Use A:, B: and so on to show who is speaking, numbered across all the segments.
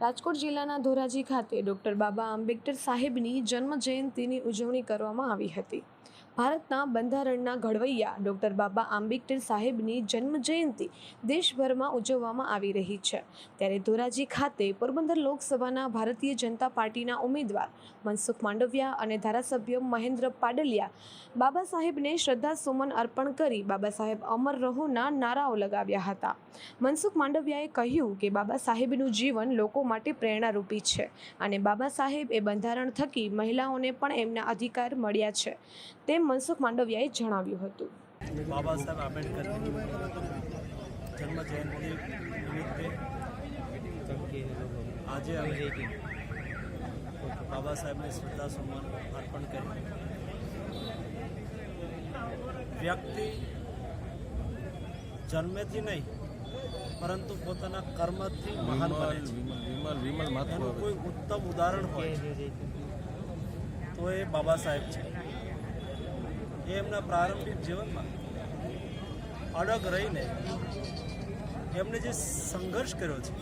A: રાજકોટ જિલ્લાના ધોરાજી ખાતે ડૉક્ટર બાબા આંબેડકર સાહેબની જન્મ જયંતિની ઉજવણી કરવામાં આવી હતી. ભારતના બંધારણના ઘડવૈયા ડૉક્ટર બાબા આંબેડકર સાહેબની જન્મ જયંતિ દેશભરમાં ઉજવવામાં આવી રહી છે. ત્યારે ધોરાજી ખાતે પોરબંદર લોકસભાના ભારતીય જનતા પાર્ટીના ઉમેદવાર મનસુખ માંડવિયા અને ધારાસભ્ય મહેન્દ્ર પાડલિયા બાબા સાહેબને શ્રદ્ધા સુમન અર્પણ કરી બાબા સાહેબ અમર રહોના નારાઓ લગાવ્યા હતા. મનસુખ માંડવિયાએ કહ્યું કે બાબા સાહેબનું જીવન લોકો માટે પ્રેરણારૂપી છે અને બાબા સાહેબ એ બંધારણ થકી મહિલાઓને પણ એમના અધિકાર મળ્યા છે. તેમ મનસુખ માંડવિયાએ જણાવ્યું હતું.
B: બાબા સાહેબ આંબેડકર જન્મ જયંતિ નિમિત્તે આજે અમે બાબા સાહેબને શ્રદ્ધા સન્માન અર્પણ કરી. વ્યક્તિ જન્મેથી નહીં, પરંતુ પોતાના કર્મથી મહાન બને
C: વિમલ વિમલ માથું
B: કોઈ ઉત્તમ ઉદાહરણ હોય તો એ બાબા સાહેબ છે. એ એમના પ્રારંભિક જીવનમાં અડગ રહીને એમણે જે સંઘર્ષ કર્યો છે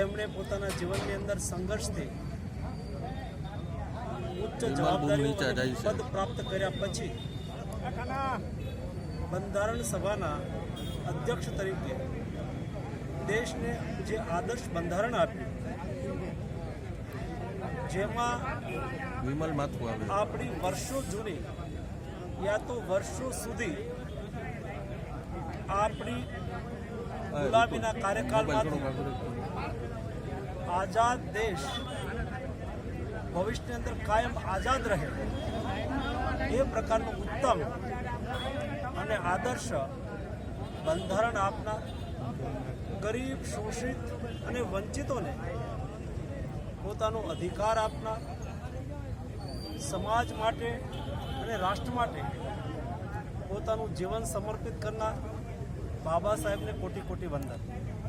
B: એમણે પોતાના જીવનની અંદર સંઘર્ષથી ઉચ્ચ
C: જવાબદારી.
B: પદ પ્રાપ્ત કર્યા પછી બંધારણ સભાના અધ્યક્ષ તરીકે દેશને જે આદર્શ બંધારણ આપ્યું જેમાં
C: વિમલ માથું આવે.
B: આપણી વર્ષો જૂની યા તો વર્ષો સુધી આપણી ગુલામીના કાર્યકાળમાં આઝાદ દેશ ભવિષ્યની અંદર કાયમ આઝાદ રહે એ પ્રકારનું ઉત્તમ અને આદર્શ બંધારણ આપનાર ગરીબ શોષિત અને વંચિતોને પોતાનો અધિકાર આપનાર સમાજ માટે અને રાષ્ટ્ર માટે પોતાનું જીવન સમર્પિત કરનાર બાબા સાહેબને કોટી કોટી વંદન.